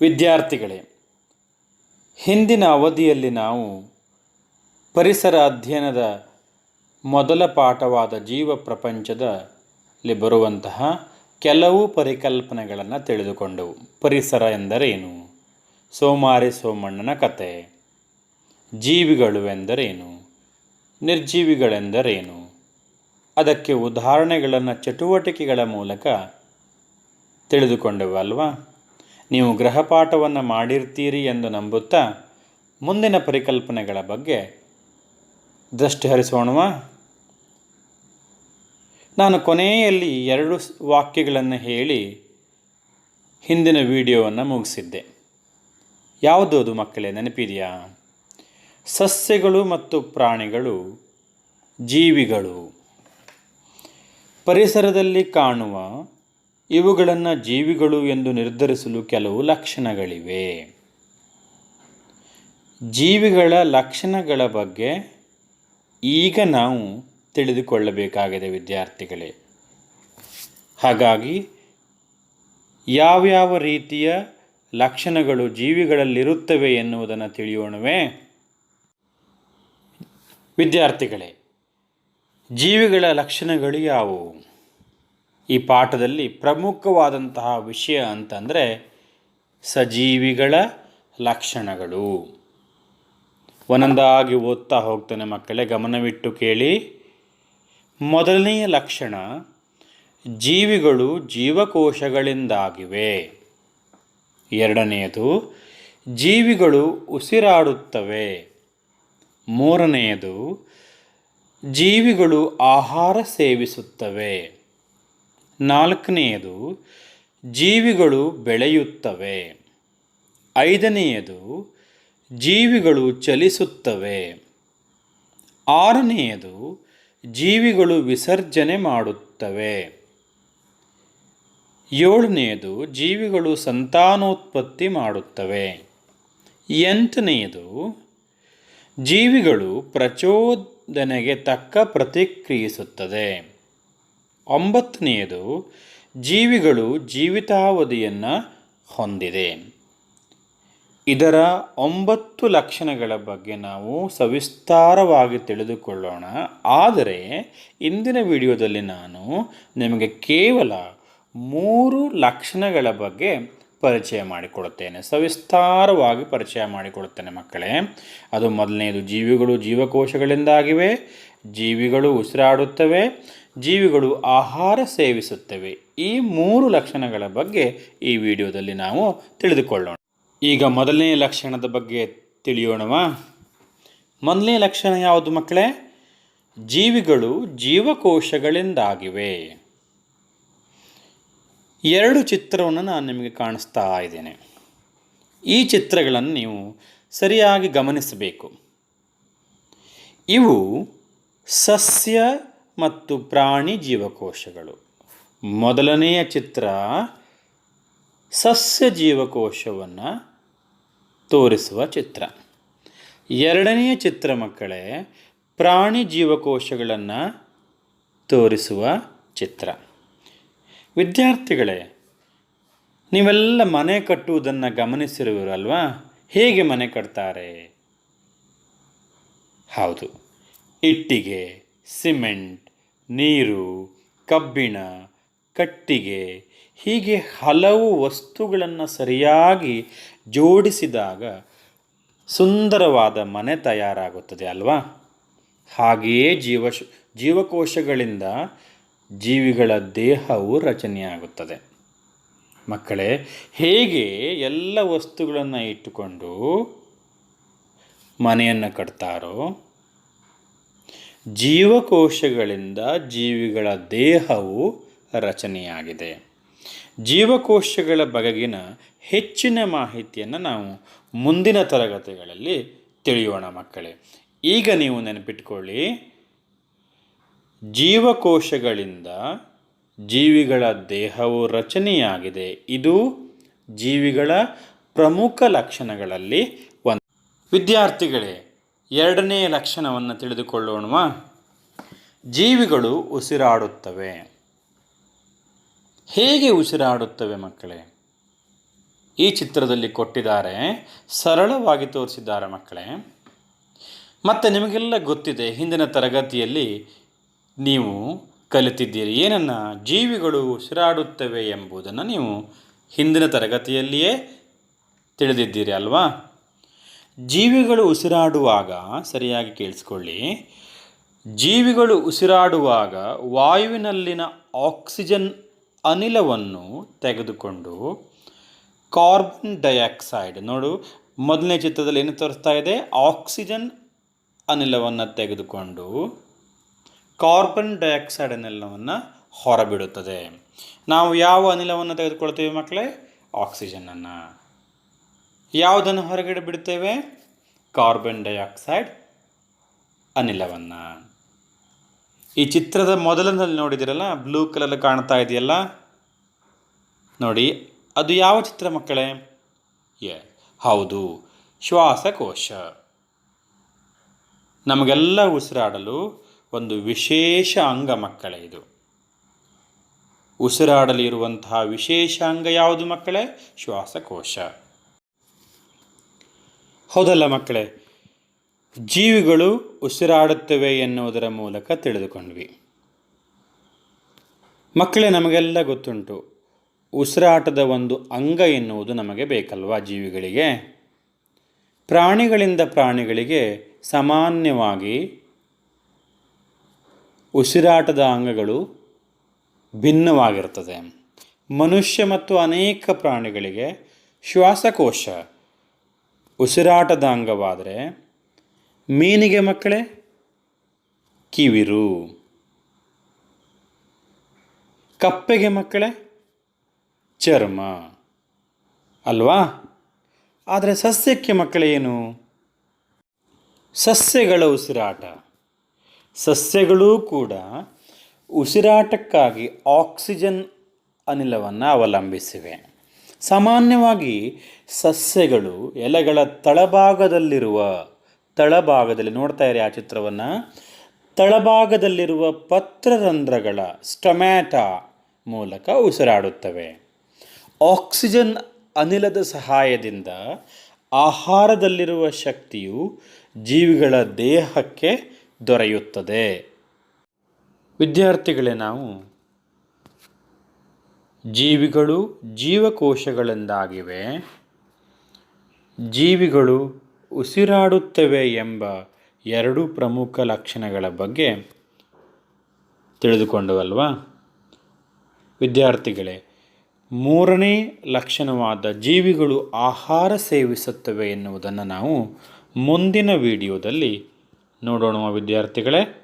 ವಿದ್ಯಾರ್ಥಿಗಳೇ, ಹಿಂದಿನ ಅವಧಿಯಲ್ಲಿ ನಾವು ಪರಿಸರ ಅಧ್ಯಯನದ ಮೊದಲ ಪಾಠವಾದ ಜೀವ ಪ್ರಪಂಚದಲ್ಲಿ ಬರುವಂತಹ ಕೆಲವು ಪರಿಕಲ್ಪನೆಗಳನ್ನು ತಿಳಿದುಕೊಂಡೆವು. ಪರಿಸರ ಎಂದರೇನು? ಸೋಮಾರಿ ಸೋಮಣ್ಣನ ಕತೆ. ಜೀವಿಗಳು ಎಂದರೇನು? ನಿರ್ಜೀವಿಗಳೆಂದರೇನು ಅದಕ್ಕೆ ಉದಾಹರಣೆಗಳನ್ನು ಚಟುವಟಿಕೆಗಳ ಮೂಲಕ ತಿಳಿದುಕೊಂಡವು ಅಲ್ವಾ? ನೀವು ಗೃಹಪಾಠವನ್ನು ಮಾಡಿರ್ತೀರಿ ಎಂದು ನಂಬುತ್ತಾ ಮುಂದಿನ ಪರಿಕಲ್ಪನೆಗಳ ಬಗ್ಗೆ ದೃಷ್ಟಿ ಹರಿಸೋಣವಾ? ನಾನು ಕೊನೆಯಲ್ಲಿ ಎರಡು ವಾಕ್ಯಗಳನ್ನು ಹೇಳಿ ಹಿಂದಿನ ವಿಡಿಯೋವನ್ನು ಮುಗಿಸಿದ್ದೆ. ಯಾವುದು ಅದು ಮಕ್ಕಳೇ, ನೆನಪಿದೆಯಾ? ಸಸ್ಯಗಳು ಮತ್ತು ಪ್ರಾಣಿಗಳು ಜೀವಿಗಳು. ಪರಿಸರದಲ್ಲಿ ಕಾಣುವ ಇವುಗಳನ್ನು ಜೀವಿಗಳು ಎಂದು ನಿರ್ಧರಿಸಲು ಕೆಲವು ಲಕ್ಷಣಗಳಿವೆ. ಜೀವಿಗಳ ಲಕ್ಷಣಗಳ ಬಗ್ಗೆ ಈಗ ನಾವು ತಿಳಿದುಕೊಳ್ಳಬೇಕಾಗಿದೆ ವಿದ್ಯಾರ್ಥಿಗಳೇ. ಹಾಗಾಗಿ ಯಾವ್ಯಾವ ರೀತಿಯ ಲಕ್ಷಣಗಳು ಜೀವಿಗಳಲ್ಲಿರುತ್ತವೆ ಎನ್ನುವುದನ್ನು ತಿಳಿಯೋಣವೇ. ವಿದ್ಯಾರ್ಥಿಗಳೇ, ಜೀವಿಗಳ ಲಕ್ಷಣಗಳು ಯಾವುವು? ಈ ಪಾಠದಲ್ಲಿ ಪ್ರಮುಖವಾದಂತಹ ವಿಷಯ ಅಂತಂದರೆ ಸಜೀವಿಗಳ ಲಕ್ಷಣಗಳು. ಒಂದೊಂದಾಗಿ ಓದ್ತಾ ಹೋಗ್ತಾನೆ ಮಕ್ಕಳೇ, ಗಮನವಿಟ್ಟು ಕೇಳಿ. ಮೊದಲನೆಯ ಲಕ್ಷಣ, ಜೀವಿಗಳು ಜೀವಕೋಶಗಳಿಂದಾಗಿವೆ. ಎರಡನೆಯದು ಜೀವಿಗಳು ಉಸಿರಾಡುತ್ತವೆ. ಮೂರನೆಯದು ಜೀವಿಗಳು ಆಹಾರ ಸೇವಿಸುತ್ತವೆ. ನಾಲ್ಕನೆಯದು, ಜೀವಿಗಳು ಬೆಳೆಯುತ್ತವೆ. ಐದನೆಯದು, ಜೀವಿಗಳು ಚಲಿಸುತ್ತವೆ. ಆರನೆಯದು, ಜೀವಿಗಳು ವಿಸರ್ಜನೆ ಮಾಡುತ್ತವೆ. ಏಳನೆಯದು, ಜೀವಿಗಳು ಸಂತಾನೋತ್ಪತ್ತಿ ಮಾಡುತ್ತವೆ. ಎಂಟನೆಯದು, ಜೀವಿಗಳು ಪ್ರಚೋದನೆಗೆ ತಕ್ಕ ಪ್ರತಿಕ್ರಿಯಿಸುತ್ತದೆ. ಒಂಬತ್ತನೆಯದು, ಜೀವಿಗಳು ಜೀವಿತಾವಧಿಯನ್ನು ಹೊಂದಿದೆ. ಇದರ ಒಂಬತ್ತು ಲಕ್ಷಣಗಳ ಬಗ್ಗೆ ನಾವು ಸವಿಸ್ತಾರವಾಗಿ ತಿಳಿದುಕೊಳ್ಳೋಣ. ಆದರೆ, ಇಂದಿನ ವಿಡಿಯೋದಲ್ಲಿ ನಾನು ನಿಮಗೆ ಕೇವಲ ಮೂರು ಲಕ್ಷಣಗಳ ಬಗ್ಗೆ ಪರಿಚಯ ಮಾಡಿಕೊಡುತ್ತೇನೆ. ಸವಿಸ್ತಾರವಾಗಿ ಪರಿಚಯ ಮಾಡಿಕೊಡುತ್ತೇನೆ ಮಕ್ಕಳೇ. ಅದು ಮೊದಲನೆಯದು, ಜೀವಿಗಳು ಜೀವಕೋಶಗಳಿಂದಾಗಿವೆ, ಜೀವಿಗಳು ಉಸಿರಾಡುತ್ತವೆ ಜೀವಿಗಳು ಆಹಾರ ಸೇವಿಸುತ್ತವೆ. ಈ ಮೂರು ಲಕ್ಷಣಗಳ ಬಗ್ಗೆ ಈ ವಿಡಿಯೋದಲ್ಲಿ ನಾವು ತಿಳಿದುಕೊಳ್ಳೋಣ. ಈಗ ಮೊದಲನೇ ಲಕ್ಷಣದ ಬಗ್ಗೆ ತಿಳಿಯೋಣವಾ. ಮೊದಲನೇ ಲಕ್ಷಣ ಯಾವುದು ಮಕ್ಕಳೇ? ಜೀವಿಗಳು ಜೀವಕೋಶಗಳಿಂದಾಗಿವೆ. ಎರಡು ಚಿತ್ರವನ್ನು ನಾನು ನಿಮಗೆ ಕಾಣಿಸ್ತಾ ಇದ್ದೇನೆ. ಈ ಚಿತ್ರಗಳನ್ನು ನೀವು ಸರಿಯಾಗಿ ಗಮನಿಸಬೇಕು. ಇವು ಸಸ್ಯ ಮತ್ತು ಪ್ರಾಣಿ ಜೀವಕೋಶಗಳು. ಮೊದಲನೆಯ ಚಿತ್ರ ಸಸ್ಯ ಜೀವಕೋಶವನ್ನು ತೋರಿಸುವ ಚಿತ್ರ. ಎರಡನೆಯ ಚಿತ್ರ ಮಕ್ಕಳೇ, ಪ್ರಾಣಿ ಜೀವಕೋಶಗಳನ್ನು ತೋರಿಸುವ ಚಿತ್ರ. ವಿದ್ಯಾರ್ಥಿಗಳೇ, ನೀವೆಲ್ಲ ಮನೆ ಕಟ್ಟುವುದನ್ನು ಗಮನಿಸಿರುವಿರಲ್ವಾ? ಹೇಗೆ ಮನೆ ಕಟ್ತಾರೆ? ಹೌದು, ಇಟ್ಟಿಗೆ, ಸಿಮೆಂಟ್ ನೀರು, ಕಬ್ಬಿಣ, ಕಟ್ಟಿಗೆ, ಹೀಗೆ ಹಲವು ವಸ್ತುಗಳನ್ನು ಸರಿಯಾಗಿ ಜೋಡಿಸಿದಾಗ ಸುಂದರವಾದ ಮನೆ ತಯಾರಾಗುತ್ತದೆ ಅಲ್ವಾ? ಹಾಗೆಯೇ ಜೀವ, ಜೀವಕೋಶಗಳಿಂದ ಜೀವಿಗಳ ದೇಹವು ರಚನೆಯಾಗುತ್ತದೆ. ಮಕ್ಕಳೇ, ಹೇಗೆ ಎಲ್ಲ ವಸ್ತುಗಳನ್ನು ಇಟ್ಟುಕೊಂಡು ಮನೆಯನ್ನು ಕಟ್ತಾರೋ ಜೀವಕೋಶಗಳಿಂದ ಜೀವಿಗಳ ದೇಹವು ರಚನೆಯಾಗಿದೆ. ಜೀವಕೋಶಗಳ ಬಗೆಗಿನ ಹೆಚ್ಚಿನ ಮಾಹಿತಿಯನ್ನು ನಾವು ಮುಂದಿನ ತರಗತಿಗಳಲ್ಲಿ ತಿಳಿಯೋಣ ಮಕ್ಕಳೇ. ಈಗ ನೀವು ನೆನಪಿಟ್ಕೊಳ್ಳಿ, ಜೀವಕೋಶಗಳಿಂದ ಜೀವಿಗಳ ದೇಹವು ರಚನೆಯಾಗಿದೆ. ಇದು ಜೀವಿಗಳ ಪ್ರಮುಖ ಲಕ್ಷಣಗಳಲ್ಲಿ ಒಂದು. ವಿದ್ಯಾರ್ಥಿಗಳೇ ಎರಡನೇ ಲಕ್ಷಣವನ್ನು ತಿಳಿದುಕೊಳ್ಳೋಣ ಜೀವಿಗಳು ಉಸಿರಾಡುತ್ತವೆ. ಹೇಗೆ ಉಸಿರಾಡುತ್ತವೆ ಮಕ್ಕಳೇ? ಈ ಚಿತ್ರದಲ್ಲಿ ಕೊಟ್ಟಿದ್ದಾರೆ, ಸರಳವಾಗಿ ತೋರಿಸಿದ್ದಾರೆ ಮಕ್ಕಳೇ. ಮತ್ತು ನಿಮಗೆಲ್ಲ ಗೊತ್ತಿದೆ, ಹಿಂದಿನ ತರಗತಿಯಲ್ಲಿ ನೀವು ಕಲಿತಿದ್ದೀರಿ. ಏನನ್ನು? ಜೀವಿಗಳು ಉಸಿರಾಡುತ್ತವೆ ಎಂಬುದನ್ನು ನೀವು ಹಿಂದಿನ ತರಗತಿಯಲ್ಲಿಯೇ ತಿಳಿದಿದ್ದೀರಿ ಅಲ್ವಾ? ಜೀವಿಗಳು ಉಸಿರಾಡುವಾಗ, ಸರಿಯಾಗಿ ಕೇಳಿಸ್ಕೊಳ್ಳಿ. ಜೀವಿಗಳು ಉಸಿರಾಡುವಾಗ ವಾಯುವಿನಲ್ಲಿನ ಆಕ್ಸಿಜನ್ ಅನಿಲವನ್ನು ತೆಗೆದುಕೊಂಡು ಕಾರ್ಬನ್ ಡೈಆಕ್ಸೈಡ್, ನೋಡು, ಮೊದಲನೇ ಚಿತ್ರದಲ್ಲಿ ಏನು ತೋರಿಸ್ತಾ ಇದೆ? ಆಕ್ಸಿಜನ್ ಅನಿಲವನ್ನು ತೆಗೆದುಕೊಂಡು ಕಾರ್ಬನ್ ಡೈಆಕ್ಸೈಡ್ ಅನಿಲವನ್ನು ಹೊರಬಿಡುತ್ತದೆ. ನಾವು ಯಾವ ಅನಿಲವನ್ನು ತೆಗೆದುಕೊಳ್ತೀವಿ ಮಕ್ಕಳೇ? ಆಕ್ಸಿಜನನ್ನು. ಯಾವುದನ್ನು ಹೊರಗಡೆ ಬಿಡುತ್ತೇವೆ? ಕಾರ್ಬನ್ ಡೈಆಕ್ಸೈಡ್ ಅನಿಲವನ್ನು. ಈ ಚಿತ್ರದ ಮೊದಲನಲ್ಲಿ ನೋಡಿದಿರಲ್ಲ ಬ್ಲೂ ಕಲರ್ ಕಾಣ್ತಾ ಇದೆಯಲ್ಲ? ನೋಡಿ, ಅದು ಯಾವ ಚಿತ್ರ ಮಕ್ಕಳೇ? ಎ ಹೌದು, ಶ್ವಾಸಕೋಶ. ನಮಗೆಲ್ಲ ಉಸಿರಾಡಲು ಒಂದು ವಿಶೇಷ ಅಂಗ ಮಕ್ಕಳೇ ಇದು. ಉಸಿರಾಡಲು ಇರುವಂತಹ ವಿಶೇಷ ಅಂಗ ಯಾವುದು ಮಕ್ಕಳೇ? ಶ್ವಾಸಕೋಶ. ಹೌದಲ್ಲ ಮಕ್ಕಳೇ? ಜೀವಿಗಳು ಉಸಿರಾಡುತ್ತವೆ ಎನ್ನುವುದರ ಮೂಲಕ ತಿಳಿದುಕೊಂಡ್ವಿ. ಮಕ್ಕಳೇ, ನಮಗೆಲ್ಲ ಗೊತ್ತುಂಟು. ಉಸಿರಾಟದ ಒಂದು ಅಂಗ ಎನ್ನುವುದು ನಮಗೆ ಬೇಕಲ್ವಾ ಜೀವಿಗಳಿಗೆ? ಪ್ರಾಣಿಗಳಿಂದ ಪ್ರಾಣಿಗಳಿಗೆ ಸಾಮಾನ್ಯವಾಗಿ ಉಸಿರಾಟದ ಅಂಗಗಳು ಭಿನ್ನವಾಗಿರ್ತದೆ ಮನುಷ್ಯ ಮತ್ತು ಅನೇಕ ಪ್ರಾಣಿಗಳಿಗೆ ಶ್ವಾಸಕೋಶ ಉಸಿರಾಟದ ಅಂಗವಾದರೆ ಮೀನಿಗೆ ಮಕ್ಕಳೇ, ಕಿವಿರು. ಕಪ್ಪೆಗೆ ಮಕ್ಕಳೇ, ಚರ್ಮ. ಅಲ್ವಾ? ಆದರೆ ಸಸ್ಯಕ್ಕೆ ಮಕ್ಕಳೇನು ಸಸ್ಯಗಳ ಉಸಿರಾಟ. ಸಸ್ಯಗಳೂ ಕೂಡ ಉಸಿರಾಟಕ್ಕಾಗಿ ಆಕ್ಸಿಜನ್ ಅನಿಲವನ್ನು ಅವಲಂಬಿಸಿವೆ. ಸಾಮಾನ್ಯವಾಗಿ ಸಸ್ಯಗಳು ಎಲೆಗಳ ತಳಭಾಗದಲ್ಲಿರುವ, ತಳಭಾಗದಲ್ಲಿ ನೋಡ್ತಾ ಇರಿ ಆ ಚಿತ್ರವನ್ನು, ತಳಭಾಗದಲ್ಲಿರುವ ಪತ್ರರಂಧ್ರಗಳ ಸ್ಟೊಮ್ಯಾಟಾ ಮೂಲಕ ಉಸಿರಾಡುತ್ತವೆ. ಆಕ್ಸಿಜನ್ ಅನಿಲದ ಸಹಾಯದಿಂದ ಆಹಾರದಲ್ಲಿರುವ ಶಕ್ತಿಯು ಜೀವಿಗಳ ದೇಹಕ್ಕೆ ದೊರೆಯುತ್ತದೆ. ವಿದ್ಯಾರ್ಥಿಗಳೇ, ನಾವು ಜೀವಿಗಳು ಜೀವಕೋಶಗಳೆಂದಾಗಿವೆ. ಜೀವಿಗಳು ಉಸಿರಾಡುತ್ತವೆ ಎಂಬ ಎರಡು ಪ್ರಮುಖ ಲಕ್ಷಣಗಳ ಬಗ್ಗೆ ತಿಳಿದುಕೊಂಡವಲ್ವಾ? ವಿದ್ಯಾರ್ಥಿಗಳೇ, ಮೂರನೇ ಲಕ್ಷಣವಾದ ಜೀವಿಗಳು ಆಹಾರ ಸೇವಿಸುತ್ತವೆ ಎನ್ನುವುದನ್ನು ನಾವು ಮುಂದಿನ ವಿಡಿಯೋದಲ್ಲಿ ನೋಡೋಣ ವಿದ್ಯಾರ್ಥಿಗಳೇ.